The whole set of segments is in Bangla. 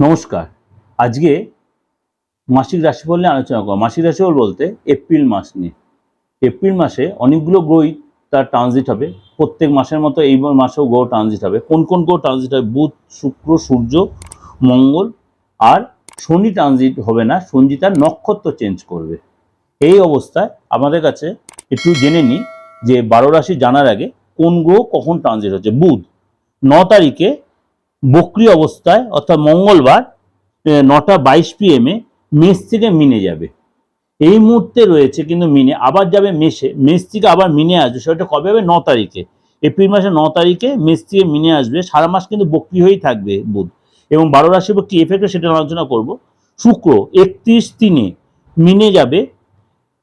নমস্কার। আজকে মাসিক রাশিফল নিয়ে আলোচনা করব। মাসিক রাশিফল বলতে এপ্রিল মাস নিয়ে। এপ্রিল মাসে অনেকগুলো গ্রহই তার ট্রানজিট হবে। প্রত্যেক মাসের মতো এই মাসেও গ্রহ ট্রানজিট হবে। কোন কোন গ্রহ ট্রানজিট হবে বুধ, শুক্র, সূর্য, মঙ্গল আর শনি ট্রানজিট হবে না। শনি তার নক্ষত্র চেঞ্জ করবে। এই অবস্থায় আমাদের কাছে একটু জেনে নিই যে বারো রাশি জানার আগে কোন গ্রহ কখন ট্রানজিট হচ্ছে? বুধ, ন তারিখে বক্রি অবস্থায়, অর্থাৎ মঙ্গলবার নটা বাইশ পিএমে মেষ থেকে মিনে যাবে। এই মুহূর্তে রয়েছে কিন্তু মিনে, আবার যাবে মেষে। মেষ থেকে আবার মিনে আসবে, সেটা কবে হবে? ন তারিখে। এপ্রিল মাসের ন তারিখে মেষ থেকে মিনে আসবে। সারা মাস কিন্তু বক্রি হয়েই থাকবে বুধ। এবং বারো উপর কি এফেক্ট সেটা আলোচনা করব। শুক্র একত্রিশ তিনে মিনে যাবে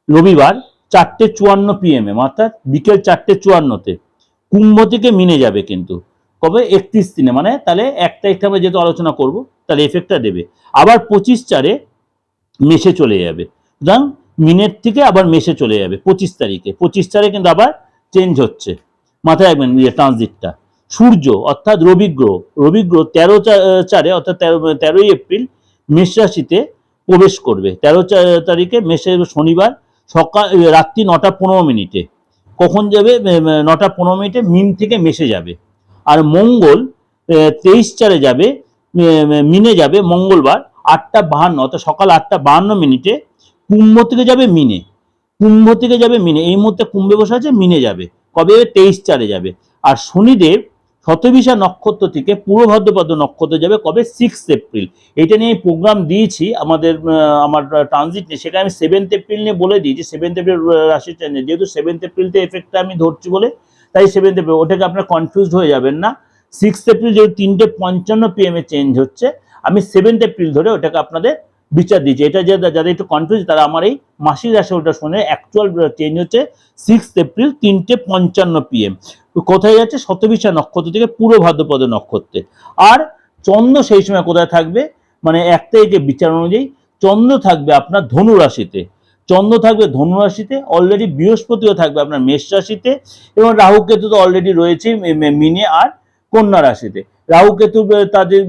রবিবার চারটে চুয়ান্ন পিএমে অর্থাৎ বিকেল চারটে চুয়ান্নতে। কুম্ভ থেকে মিনে যাবে কিন্তু। কবে? একত্রিশ দিনে। মানে তাহলে এক তারিখে আমরা যেহেতু আলোচনা করব, তাহলে এফেক্টটা দেবে। আবার পঁচিশ চারে মেসে চলে যাবে। সুতরাং মিনের থেকে আবার মেসে চলে যাবে পঁচিশ তারিখে। পঁচিশ চারে কিন্তু আবার চেঞ্জ হচ্ছে। মাথায় রাখবেন ইয়ে ট্রানজিটটা সূর্য অর্থাৎ রবিগ্রহ রবিগ্রহ তেরো চা- চারে অর্থাৎ তেরো, তেরোই এপ্রিল মেষ রাশিতে প্রবেশ করবে। তেরো তারিখে মেষে শনিবার সকাল, রাত্রি নটা পনেরো মিনিটে। কখন যাবে? নটা পনেরো মিনিটে মিন থেকে মেসে যাবে। আর মঙ্গল তেইশ চারে যাবে মিনে যাবে মঙ্গলবার আটটা বাহান্ন, অর্থাৎ সকাল আটটা বাহান্ন মিনিটে কুম্ভ থেকে যাবে মিনে। কুম্ভ থেকে যাবে মিনে। এই মুহূর্তে কুম্ভে বসে আছে, মিনে যাবে। কবে? তেইশ চারে যাবে। আর শনিদেব শতবিশা নক্ষত্র থেকে পূর্ব ভদ্রপদ নক্ষত্র যাবে কবে? সিক্স এপ্রিল এটা নিয়ে প্রোগ্রাম দিয়েছি, আমাদের আমার ট্রানজিট নিয়ে। সেখানে আমি সেভেন্থ এপ্রিল নিয়ে বলে দিয়েছি। সেভেন্থ এপ্রিল রাশি যেহেতু সেভেন্থ এপ্রিলতে এফেক্টটা আমি ধরছি বলে তাই সেভেন এপ্রিল ওটাকে আপনার কনফিউজড হয়ে যাবেন না। সিক্স এপ্রিল যেহেতু তিনটে পঞ্চান্ন পিএম এ চেঞ্জ হচ্ছে, আমি সেভেন্থ এপ্রিল ধরে ওটাকে আপনাদের বিচার দিচ্ছি। এটা যে যাদের একটু কনফিউজ তারা আমার এই মাসিক রাশি ওটা শুনে অ্যাকচুয়াল চেঞ্জ হচ্ছে সিক্স এপ্রিল তিনটে পঞ্চান্ন পিএম কোথায় যাচ্ছে? শতবিশা নক্ষত্র থেকে পুরো ভাদ্রপদ নক্ষত্রে। আর চন্দ্র সেই সময় কোথায় থাকবে? মানে এক তারিখে বিচার অনুযায়ী চন্দ্র থাকবে আপনার ধনু রাশিতে। চন্দ্র থাকবে ধনু রাশিতে অলরেডি বৃহস্পতিও থাকবে আপনার মেষ রাশিতে এবং রাহু কেতু তো অলরেডি রয়েছে মিনে আর কন্যা রাশিতে। রাহু কেতু তাদের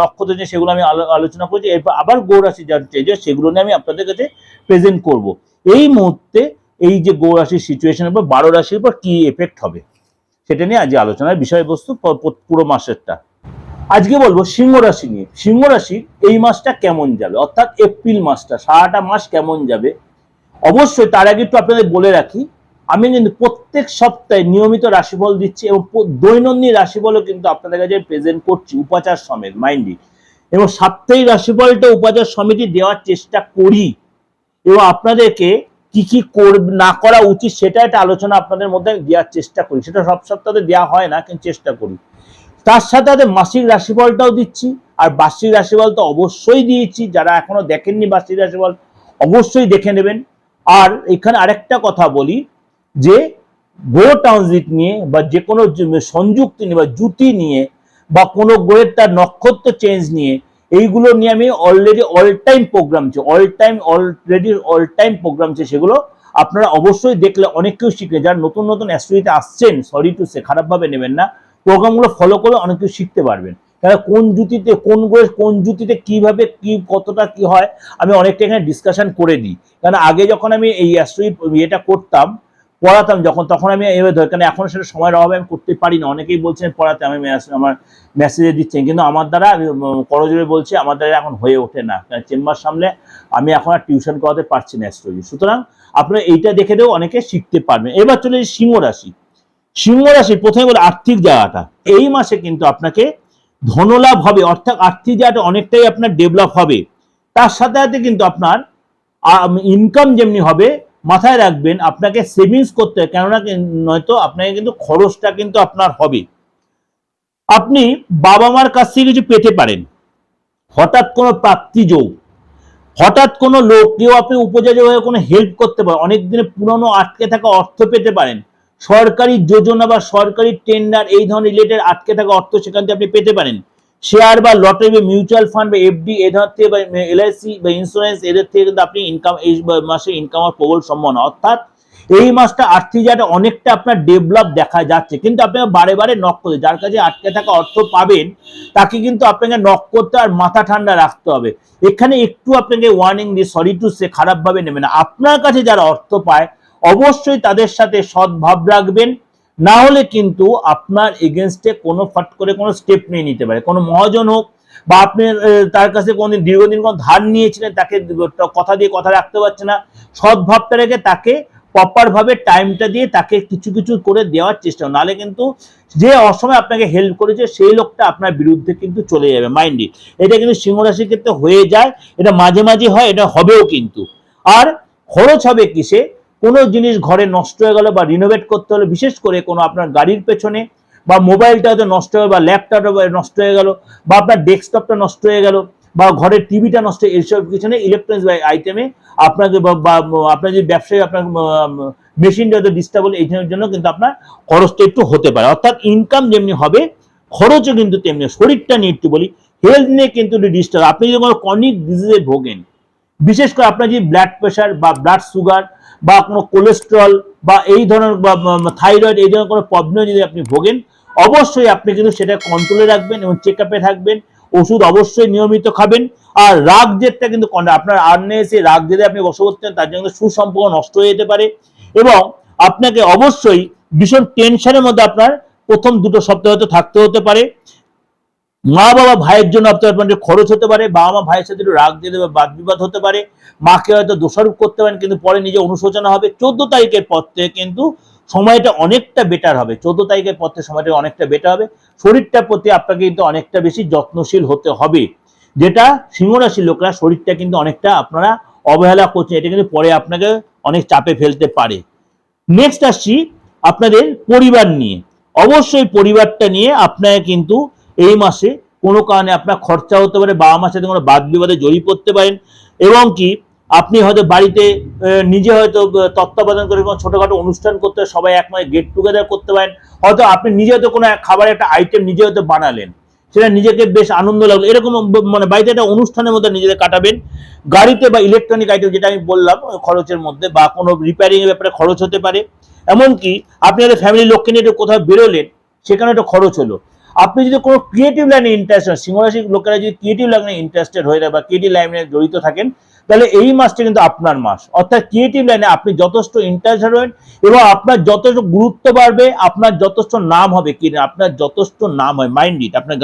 নক্ষত্র যে সেগুলো আমি আলো- আলোচনা করছি, এরপর আবার গৌ রাশি যা চেঞ্জ হয়, সেগুলো নিয়ে আমি আপনাদের কাছে প্রেজেন্ট করব। এই মুহূর্তে এই যে গৌরাশির সিচুয়েশনের উপর বারো রাশির উপর কি এফেক্ট হবে, সেটা নিয়ে আজ আলোচনার বিষয়বস্তু পুরো মাসেরটা। আজকে বলব সিংহ রাশি নিয়ে। সিংহ রাশির এই মাসটা কেমন যাবে? অর্থাৎ এপ্রিল মাসটা, সারাটা মাস কেমন যাবে? অবশ্যই তার আগে একটু আপনাদের বলে রাখি, আমি কিন্তু প্রত্যেক সপ্তাহে নিয়মিত রাশিফল দিচ্ছি এবং দৈনন্দিন রাশিফলও কিন্তু আপনাদের কাছে প্রেজেন্ট করছি উপাচার সমেত মাইন্ডলি এবং সাপ্তাহিক রাশিফলটা উপাচার সমিতি দেওয়ার চেষ্টা করি। এবং আপনাদেরকে কি কি না করা উচিত সেটা একটা আলোচনা আপনাদের মধ্যে দেওয়ার চেষ্টা করি। সেটা সব সপ্তাহে দেওয়া হয় না, কিন্তু চেষ্টা করি। তার সাথে সাথে মাসিক রাশিফলটাও দিচ্ছি, আর বার্ষিক রাশিফল তো অবশ্যই দিয়েছি। যারা এখনও দেখেননি বার্ষিক রাশিফল, অবশ্যই দেখে নেবেন। আর এখানে আরেকটা কথা বলি, যে গো ট্রানজিট নিয়ে বা যে কোনো সংযুক্তি নিয়ে বা জুতি নিয়ে বা কোনো গ্রহের তার নক্ষত্র চেঞ্জ নিয়ে, এইগুলো নিয়ে আমি অলরেডি অল টাইম প্রোগ্রাম ছে all time already all time program ছে সেগুলো আপনারা অবশ্যই দেখলে অনেক কিছু শিখে যারা নতুন নতুন অ্যাস্ট্রোইতে আসছেন সরি টু সে, খারাপভাবে নেবেন না। প্রোগ্রামগুলো ফলো করে অনেক কিছু শিখতে পারবেন। তাহলে কোন জুতিতে, কোন গ্রহের কোন জুতিতে কীভাবে, কি, কতটা, কি হয়, আমি অনেকটা এখানে ডিসকাশন করে দিই কারণ আগে যখন আমি এই অ্যাস্ট্রোই ইয়েটা করতাম, পড়াতাম যখন, তখন আমি এভাবে ধর, কারণ এখন সেটা সময়ের অভাবে আমি করতে পারি না। অনেকেই বলছেন পড়াতে, আমি আমার মেসেজে দিচ্ছেন। কিন্তু আমার দ্বারা, আমি করজোরে বলছি, আমার দ্বারা এখন হয়ে ওঠে না। কারণ চেম্বার সামলে আমি এখন আর টিউশন করাতে পারছি না অ্যাস্ট্রোলজি সুতরাং আপনারা এইটা দেখে দেও অনেকে শিখতে পারবেন। এবার চলে সিংহ রাশি। সিংহ রাশি, প্রথমে বলে আর্থিক জায়গাটা। এই মাসে কিন্তু আপনাকে ধনলাভ হবে, অর্থাৎ আর্থিক জায়গাটা অনেকটাই আপনার ডেভেলপ হবে। তার সাথে সাথে কিন্তু আপনার ইনকাম যেমনি হবে, মাথায় রাখবেন আপনাকে সেভিংস করতে হবে, কেননা নয়তো আপনাকে কিন্তু খরচটা কিন্তু আপনার হবে। আপনি বাবা মার কাছ থেকে কিছু পেতে পারেন। হঠাৎ কোনো প্রাপ্তি যোগ, হঠাৎ কোনো লোক, কেউ আপনি উপজাতি হয়ে কোনো হেল্প করতে পারেন, অনেক দিনে পুরনো আটকে থাকা অর্থ পেতে পারেন। সরকারি যোজনা বা সরকারি টেন্ডার এই ধরনের রিলেটেড আটকে থাকা অর্থ সেখান থেকে আপনি পেতে পারেন। শেয়ার বা লটারি বা মিউচুয়াল ফান্ড বা এফডি এ ধরনের থেকে বা এলআইসি বা ইন্স্যুরেন্স এদের থেকে কিন্তু আপনি ইনকাম এই মাসে ইনকাম প্রবল সম্ভাবনা। অর্থাৎ এই মাসটা আর্থিক জায়গাটা অনেকটা আপনার ডেভেলপ দেখা যাচ্ছে। কিন্তু আপনাকে বারে বারে নক করতে যার কাছে আটকে থাকা অর্থ পাবেন, তাকে কিন্তু আপনাকে নক করতে আর মাথা ঠান্ডা রাখতে হবে। এখানে একটু আপনাকে ওয়ার্নিং দিয়ে সরি টু সে খারাপভাবে নেবে না। আপনার কাছে যারা অর্থ পায় অবশ্যই তাদের সাথে সদ্ভাব রাখবেন। না হলে কিন্তু আপনার এগেনস্টে কোনো ফট করে কোনো স্টেপ নিয়ে নিতে পারে। কোনো মহাজন হোক বা আপনি তার কাছে কোনদিন দীর্ঘদিন কোনো ধার নিয়েছিলেন, তাকে কথা দিয়ে কথা রাখতে পারছে না সদ্ভাবটা রেখে তাকে প্রপার ভাবে টাইমটা দিয়ে তাকে কিছু কিছু করে দেওয়ার চেষ্টা। নাহলে কিন্তু যে অসময় আপনাকে হেল্প করেছে, সেই লোকটা আপনার বিরুদ্ধে কিন্তু চলে যাবে মাইন্ডলি এটা কিন্তু সিংহ রাশির ক্ষেত্রে হয়ে যায়, এটা মাঝে মাঝে হয়, এটা হবেও কিন্তু। আর খরচ হবে কিসে? কোনো জিনিস ঘরে নষ্ট হয়ে গেল বা রিনোভেট করতে হলে বিশেষ করে কোনো আপনার গাড়ির পেছনে বা মোবাইলটা হয়তো নষ্ট হয়ে বা ল্যাপটপটা নষ্ট হয়ে গেল বা আপনার ডেস্কটপটা নষ্ট হয়ে গেল বা ঘরের টিভিটা নষ্ট এইসব পিছনে ইলেকট্রনিক্স বা আইটেমে আপনাকে বা আপনার যে ব্যবসায়ী আপনার মেশিনটা হয়তো ডিস্টার্ব হলে এইখানের জন্য কিন্তু আপনার খরচটা একটু হতে পারে। অর্থাৎ ইনকাম যেমনি হবে, খরচও কিন্তু তেমনি শরীরটা নিয়ে একটু বলি হেলথ নিয়ে কিন্তু ডিস্টার্ব আপনি যদি কোনো কনিক ডিজিজে ভোগেন, বিশেষ করে আপনার যে ব্লাড প্রেশার বা ব্লাড সুগার বা কোনো কোলেস্ট্রল বা এই ধরনের থাইরয়েড এই ধরনের কোনো প্রবলেম যদি আপনি ভোগেন, অবশ্যই আপনি কিন্তু সেটা কন্ট্রোলে রাখবেন এবং চেক আপে থাকবেন। ওষুধ অবশ্যই নিয়মিত খাবেন। আর রাগ জেদটা কিন্তু আপনার আর্নে এসে রাগ জেদে আপনি বসবাস করতেন তার জন্য সুসম্পর্ক নষ্ট হয়ে যেতে পারে এবং আপনাকে অবশ্যই ভীষণ টেনশনের মধ্যে আপনার প্রথম দুটো সপ্তাহ হয়তো থাকতে হতে পারে। মা বাবা ভাইয়ের জন্য আপনার আপনার খরচ হতে পারে বাবা মা ভাইয়ের সাথে রাগ জেদে বা বাদ বিবাদ হতে পারে, মাকে হয়তো দোষারোপ করতে পারেন, কিন্তু পরে নিজে অনুশোচনা হবে। চোদ্দ তারিখের পর থেকে কিন্তু সময়টা অনেকটা বেটার হবে। চোদ্দ তারিখের পর থেকে সময়টা অনেকটা বেটার হবে। শরীরটার প্রতি আপনাকে কিন্তু অনেকটা বেশি যত্নশীল হতে হবে। যেটা সিংহরাশির লোকরা শরীরটা কিন্তু অনেকটা আপনারা অবহেলা করছেন, এটা কিন্তু পরে আপনাকে অনেক চাপে ফেলতে পারে। নেক্সট আসছি আপনাদের পরিবার নিয়ে। অবশ্যই পরিবারটা নিয়ে আপনাকে কিন্তু এই মাসে কোনো কারণে আপনার খরচা হতে পারে বাবা মার সাথে কোনো বাদ বিবাদে জড়িয়ে পড়তে পারেন, এবং কি আপনি হয়তো বাড়িতে নিজে হয়তো তত্ত্বাবধান করে কোনো ছোটোখাটো অনুষ্ঠান করতে, সবাই এক একমাত্র গেট টুগেদার করতে পারেন, হয়তো আপনি নিজে হয়তো কোনো খাবারের একটা আইটেম নিজে হয়তো বানালেন, সেটা নিজেকে বেশ আনন্দ লাগল, এরকম মানে বাড়িতে একটা অনুষ্ঠানের মধ্যে নিজেদের কাটাবেন, গাড়িতে বা ইলেকট্রনিক আইটেম যেটা আমি বললাম খরচের মধ্যে, বা কোনো রিপেয়ারিং এর ব্যাপারে খরচ হতে পারে, এমনকি আপনি হয়তো ফ্যামিলির লোককে নিয়ে কোথাও বেরোলেন, সেখানে একটা খরচ হলো আপনি যদি কোনো ক্রিয়েটিভ লাইনে ইন্টারেস্ট সিংহরাশির লোকেরা যদি ক্রিয়েটিভ লাইনে ইন্টারেস্টেড হয়ে যায় বা ক্রিয়েটিভ লাইনে জড়িত থাকেন, তাহলে এই মাসটা কিন্তু আপনার মাস। অর্থাৎ ক্রিয়েটিভ লাইনে আপনি যথেষ্ট ইন্টারেস্টেড হবেন এবং আপনার যথেষ্ট গুরুত্ব বাড়বে, আপনার যথেষ্ট নাম হবে কি আপনার যথেষ্ট নাম হয় মাইন্ড ইট আপনার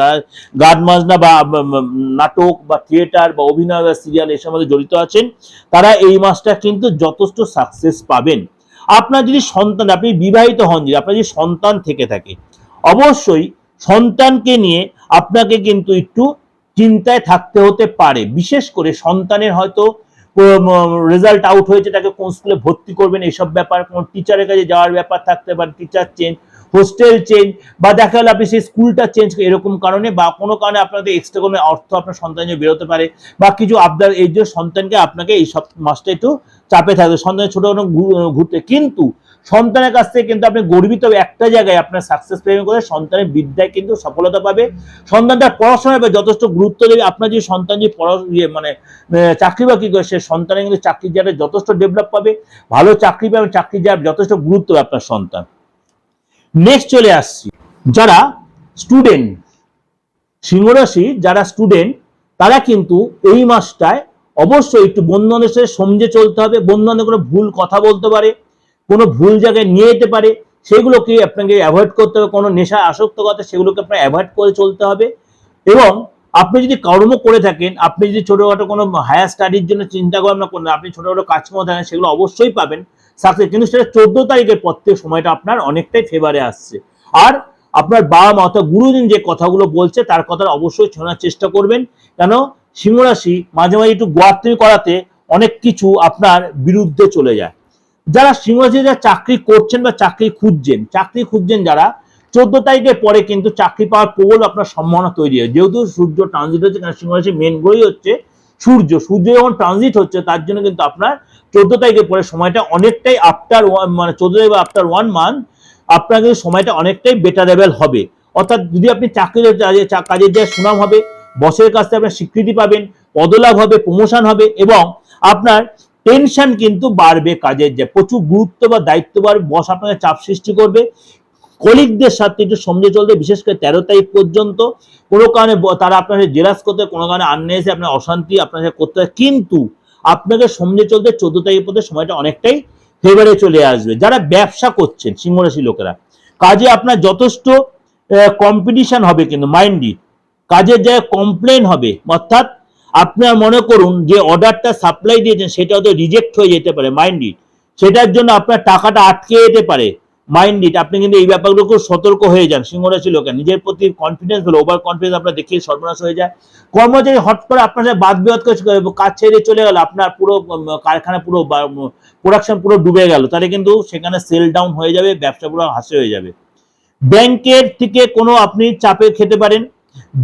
গান মাজনা বা নাটক বা থিয়েটার বা অভিনয় বা সিরিয়াল এসব মধ্যে জড়িত আছেন, তারা এই মাসটা কিন্তু যথেষ্ট সাকসেস পাবেন। আপনার যদি সন্তান, আপনি বিবাহিত হন, যদি আপনার যদি সন্তান থেকে থাকে, অবশ্যই সন্তানকে নিয়ে আপনাকে কিন্তু একটু চিন্তায় থাকতে হতে পারে। বিশেষ করে সন্তানের হয়তো রেজাল্ট আউট হয়েছে, তাকে কোন স্কুলে ভর্তি করবেন এইসব ব্যাপার, কোন টিচারের কাছে যাওয়ার ব্যাপার থাকতে পারে টিচার চেঞ্জ হোস্টেল চেঞ্জ বা দেখা গেলো আপনি সেই স্কুলটা চেঞ্জ এরকম কারণে, বা কোনো কারণে আপনাদের এক্সট্রা কোনো অর্থ আপনার সন্তান জন্য বেরোতে পারে, বা কিছু আপনার, এই যে সন্তানকে আপনাকে এই সব মাসটা একটু চাপে থাকবে সন্তানের ছোট কোনো ঘুরতে। কিন্তু সন্তানের কাছ থেকে কিন্তু আপনি গর্বিত হবে। একটা জায়গায় আপনার সাকসেস প্রেমে করে সন্তানের বিদ্যায় কিন্তু সফলতা পাবে। সন্তানটা পড়াশোনায় বা যথেষ্ট গুরুত্ব দেবে। আপনার যে সন্তান যে পড়া ইয়ে মানে চাকরি বাকরি করে, সে সন্তানের কিন্তু চাকরির জায়গায় যথেষ্ট ডেভেলপ পাবে। ভালো চাকরি পাবে চাকরির জায়গায় যথেষ্ট গুরুত্ব হবে আপনার সন্তান। নেক্সট চলে আসছি। যারা স্টুডেন্ট সিংহরাশি যারা স্টুডেন্ট তারা কিন্তু এই মাসটায় অবশ্যই একটু বন্ধুদের সাথে সমঝে চলতে হবে। বন্ধুদের কোনো ভুল কথা বলতে পারে। কোনো ভুল জায়গায় নিয়ে যেতে পারে, সেগুলোকে আপনাকে অ্যাভয়েড করতে হবে। কোনো নেশা, আসক্ত কথা, সেগুলোকে আপনার অ্যাভয়েড করে চলতে হবে। এবং আপনি যদি কর্ম করে থাকেন, আপনি যদি ছোটোখাটো কোনো হায়ার স্টাডির জন্য চিন্তা ভাবনা করেন আপনি ছোটখাটো কাজকর্ম থাকেন, সেগুলো অবশ্যই পাবেন। সাকসেস, কিন্তু সেটা চোদ্দ তারিখের পর থেকে সময়টা আপনার অনেকটাই ফেভারে আসছে। আর আপনার বাবা মা অর্থাৎ গুরুজন যে কথাগুলো বলছে, তার কথা অবশ্যই শোনার চেষ্টা করবেন। কেন? সিংহরাশি মাঝে মাঝে একটু গোয়ার্তমি করাতে অনেক কিছু আপনার বিরুদ্ধে চলে যায়। যারা সিংহরাশি যারা চাকরি করছেন বা চাকরি খুঁজছেন চাকরি খুঁজছেন যারা, চোদ্দ তারিখের পরে কিন্তু চাকরি পাওয়ার প্রবল আপনার সম্ভাবনা তৈরি হয়। যেহেতু সূর্য ট্রানজিট হচ্ছে, কারণ মেন গ্রহই হচ্ছে সূর্য। সূর্য যখন ট্রানজিট হচ্ছে, তার জন্য কিন্তু আপনার চোদ্দ তারিখের পরে সময়টা অনেকটাই আফটার ওয়ান মানে চোদ্দ তারিখ আফটার ওয়ান মান্থ আপনার কিন্তু সময়টা অনেকটাই বেটারেবল হবে। অর্থাৎ যদি আপনি চাকরির কাজের যা সুনাম হবে, বসের কাছ থেকে আপনার স্বীকৃতি পাবেন, পদলাভ হবে প্রমোশন হবে এবং আপনার টেনশন কিন্তু বাড়বে কাজের যে প্রচুর গুরুত্ব বা দায়িত্ব বাড়বে বস আপনাকে চাপ সৃষ্টি করবে। কলিগদের সাথে একটু সমঝে চলতে, বিশেষ করে তেরো তারিখ পর্যন্ত, কোনো কারণে তারা আপনাকে জেলাস করতে, কোনো কারণে আননে এসে আপনার অশান্তি আপনার সাথে করতে কিন্তু আপনাকে সমঝে চলতে চোদ্দ তারিখ পর্যন্ত সময়টা অনেকটাই ফেভারে চলে আসবে। যারা ব্যবসা করছেন, সিংহরাশি লোকেরা, কাজে আপনার যথেষ্ট কম্পিটিশন হবে কিন্তু মাইন্ডি কাজের জায়গায় কমপ্লেন হবে, অর্থাৎ আপনার মনে করুন যে অর্ডারটা সাপ্লাই দিয়েছেন, সেটা হয়তো রিজেক্ট হয়ে যেতে পারে মাইন্ডি সেটার জন্য আপনার টাকাটা আটকে যেতে পারে মাইন্ডেড আপনি কিন্তু এই ব্যাপারগুলো খুব সতর্ক হয়ে যান, সিংহরাশি লোকের। নিজের প্রতি কনফিডেন্স হলো ওভার কনফিডেন্স আপনার দেখিয়ে সর্বনাশ হয়ে যায়। কর্মচারী হট করে আপনার সাথে বাদ বিবাদ করে কাজ ছেড়ে চলে গেল, আপনার পুরো কারখানা পুরো প্রোডাকশন পুরো ডুবে গেল, তাহলে কিন্তু সেখানে সেল ডাউন হয়ে যাবে, ব্যবসা পুরো হাসে হয়ে যাবে। ব্যাংকের থেকে কোনো আপনি চাপে খেতে পারেন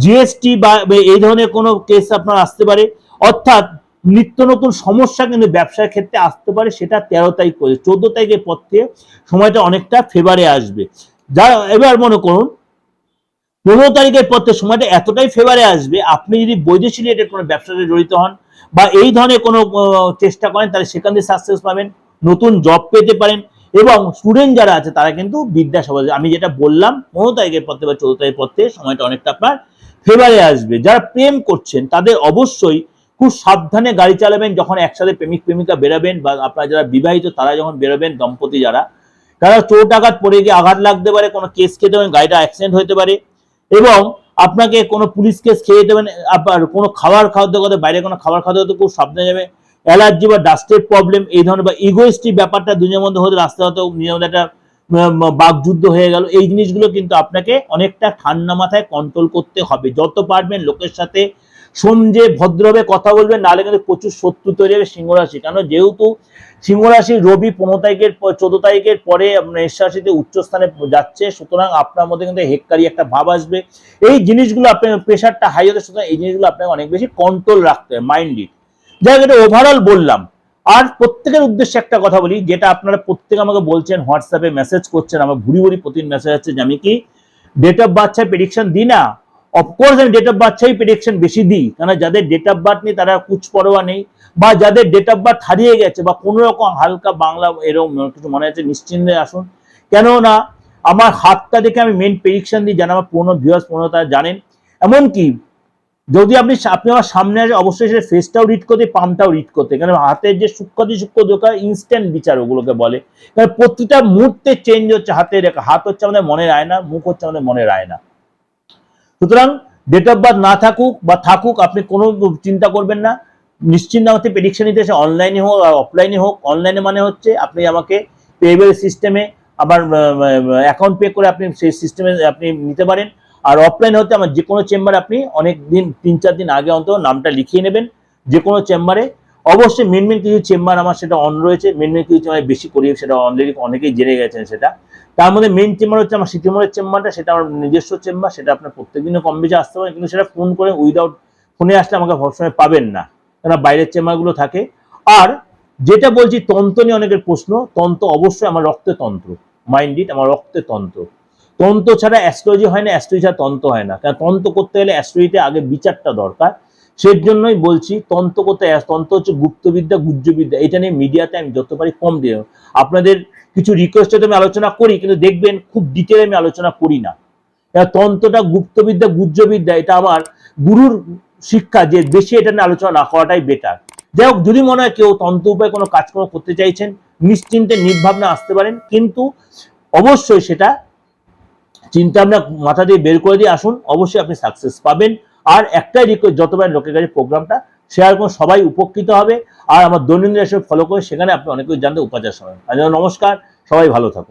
জিএসটি বা এই ধরনের কোনো কেস আপনার আসতে পারে। অর্থাৎ নিত্য নতুন সমস্যা কিন্তু ব্যবসার ক্ষেত্রে আসতে পারে, সেটা তেরো তারিখ করে চোদ্দ তারিখের পর থেকে সময়টা অনেকটা ফেভারে আসবে। যা, এবার মনে করুন, পনেরো তারিখের পর থেকে সময়টা এতটাই ফেভারে আসবে, আপনি যদি বৈদেশিক রিলেটেড কোনো ব্যবসাতে জড়িত হন বা এই ধরনের কোনো চেষ্টা করেন, তাহলে সেখান থেকে সাকসেস পাবেন, নতুন জব পেতে পারেন এবং স্টুডেন্ট যারা আছে, তারা কিন্তু বিদ্যাসভা আমি যেটা বললাম, পনেরো তারিখের পর থেকে বা চোদ্দ তারিখের পর থেকে সময়টা অনেকটা আপনার ফেভারে আসবে। যারা প্রেম করছেন, তাদের অবশ্যই খুব সাবধানে গাড়ি চালাবেন, যখন একসাথে প্রেমিক, প্রেমিকা বেরোবেন বা আপনারা যারা বিবাহিত, তারা যখন বেরোবেন দম্পতি যারা, তারা চোট আঘাত পড়ে গিয়ে আঘাত লাগতে পারে, কোনো কেস খেতে পারেন, গাড়িটা অ্যাক্সিডেন্ট হতে পারে এবং আপনাকে কোনো পুলিশ কেস খেয়ে পারেন, আবার কোনো খাবার খাওয়াতে করতে বাইরে কোনো খাবার খাওয়াতে খুব সাবধানে যাবে অ্যালার্জি বা ডাস্টের প্রবলেম এই ধরনের বা ইগোয়েস্টিক ব্যাপারটা দুনিয়ার মধ্যে হতে রাস্তা হতে নিজের মধ্যে একটা উম, বাকযুদ্ধ হয়ে গেল। এই জিনিসগুলো কিন্তু আপনাকে অনেকটা ঠান্ডা মাথায় কন্ট্রোল করতে হবে। যত পারবেন লোকের সাথে সমঝে ভদ্রভাবে কথা বলবেন নাহলে কিন্তু প্রচুর শত্রু তৈরি হবে সিংহ রাশি। কারণ যেহেতু সিংহ রাশি রবি পনেরো তারিখের চোদ্দ তারিখের পরে মেষ রাশিতে উচ্চস্থানে যাচ্ছে সুতরাং আপনার মধ্যে কিন্তু হেক্কারি একটা ভাব আসবে। এই জিনিসগুলো আপনার প্রেশারটা হাই হতে সুতরাং এই জিনিসগুলো আপনাকে অনেক বেশি কন্ট্রোল রাখতে হবে মাইন্ডলি যাই হোক, ওভারঅল বললাম। আর প্রত্যেকের উদ্দেশ্যে একটা কথা বলি যেটা আপনারা প্রত্যেকে আমাকে বলছেন হোয়াটসঅ্যাপে মেসেজ করছেন আমার ভুরি ভুরি প্রতিদিন মেসেজ আছে যে আমি কি ডেট অফ বার্থ ছাড়া প্রেডিকশন দিই না? অফকোর্স আমি ডেট অফ বার্থ ছাড়াই প্রেডিকশন বেশি দিই কারণ যাদের ডেট অফ বার্থ নেই তারা কুচ পরোয়া নেই বা যাদের ডেট অফ বার্থ হারিয়ে গেছে বা কোনো রকম হালকা বাংলা এরকম কিছু মনে আছে নিশ্চিন্তে আসুন। কেননা আমার হাতটা দেখে আমি মেন প্রেডিকশন দিই যেন আমার পুরনো ভিউয়ার্স পুরনো তারা জানেন। এমনকি যদি আপনি আপনি আমার সামনে আসে, অবশ্যই সেটা ফেসটাও রিড করতে পামটাও রিড করতে। কারণ হাতের যে সূক্ষ্মতি সূক্ষ্ম দোকান ইনস্ট্যান্ট বিচার ওগুলোকে বলে। কারণ প্রতিটা মুহূর্তে চেঞ্জ হচ্ছে হাতের হাত হচ্ছে আমাদের মনে মনের আয়না, মুখ হচ্ছে আমাদের মনে মনের আয়না। সুতরাং ডেট অফ বার্থ না থাকুক বা থাকুক, আপনি কোনো চিন্তা করবেন না। নিশ্চিন্ত আমাকে প্রেডিকশন নিতে এসে অনলাইনে হোক আর অফলাইনে হোক অনলাইনে মানে হচ্ছে আপনি আমাকে পেয়েবল সিস্টেমে আবার অ্যাকাউন্ট পে করে আপনি সেই সিস্টেমে আপনি নিতে পারেন। আর অফলাইন হতে আমার যে কোনো চেম্বারে আপনি অনেক দিন তিন চার দিন আগে অন্তত নামটা লিখিয়ে নেবেন যে কোনো চেম্বারে অবশ্যই মেন মেন কিছু চেম্বার আমার সেটা অন রয়েছে। মেন মেন কিছু চেম্বার বেশি করি, সেটা অলরেডি অনেকেই জেনে গেছেন সেটা। তার মধ্যে মেন চেম্বার হচ্ছে আমার সিটিমোড়ের চেম্বারটা সেটা আমার নিজস্ব চেম্বার সেটা আপনার প্রত্যেক প্রত্যেকদিনও কম বেশি আসতে পারে, কিন্তু সেটা ফোন করে উইদাউট ফোনে আসলে আমাকে সবসময় পাবেন না। কেন বাইরের চেম্বারগুলো থাকে। আর যেটা বলছি, তন্ত্র নিয়ে অনেকের প্রশ্ন, তন্ত্র অবশ্যই আমার রক্তে তন্ত্র। মাইন্ড ইট আমার রক্তে তন্ত্র। তন্ত্র ছাড়া অ্যাস্ট্রোলজি হয় না অ্যাস্ট্রোলজি ছাড়া তন্ত্র হয় না। কারণ তন্ত্র করতে গেলে অ্যাস্ট্রোলজিতে আগে বিচারটা দরকার। সেই জন্যই বলছি তন্ত্র করতে তন্ত্র হচ্ছে গুপ্তবিদ্যা গুজ্জবিদ্যা এটা নিয়ে মিডিয়াতে আমি যত পারি কম দিয়ে আপনাদের কিছু রিকোয়েস্টে আমি আলোচনা করি, কিন্তু দেখবেন খুব ডিটেলে আমি আলোচনা করি না। তন্ত্রটা গুপ্তবিদ্যা গুজ্জবিদ্যা এটা আমার গুরুর শিক্ষা যে বেশি এটা নিয়ে আলোচনা না করাটাই বেটার যাই হোক, যদি মনে হয় কেউ তন্ত্র উপায় কোনো কাজকর্ম করতে চাইছেন, নিশ্চিন্তে, নির্ভাবনা আসতে পারেন, কিন্তু অবশ্যই সেটা চিন্তা ভাবনা মাথা দিয়ে বের করে দিয়ে আসুন, অবশ্যই আপনি সাকসেস পাবেন। আর একটাই রিকোয়েস্ট যতবার লোকের কাছে প্রোগ্রামটা শেয়ার করুন, সবাই উপকৃত হবে। আর আমার দৈনন্দিন হিসেবে ফলো করে, সেখানে আপনি অনেক কিছু জানতে উপাচার সময়। নমস্কার, সবাই ভালো থাকুন।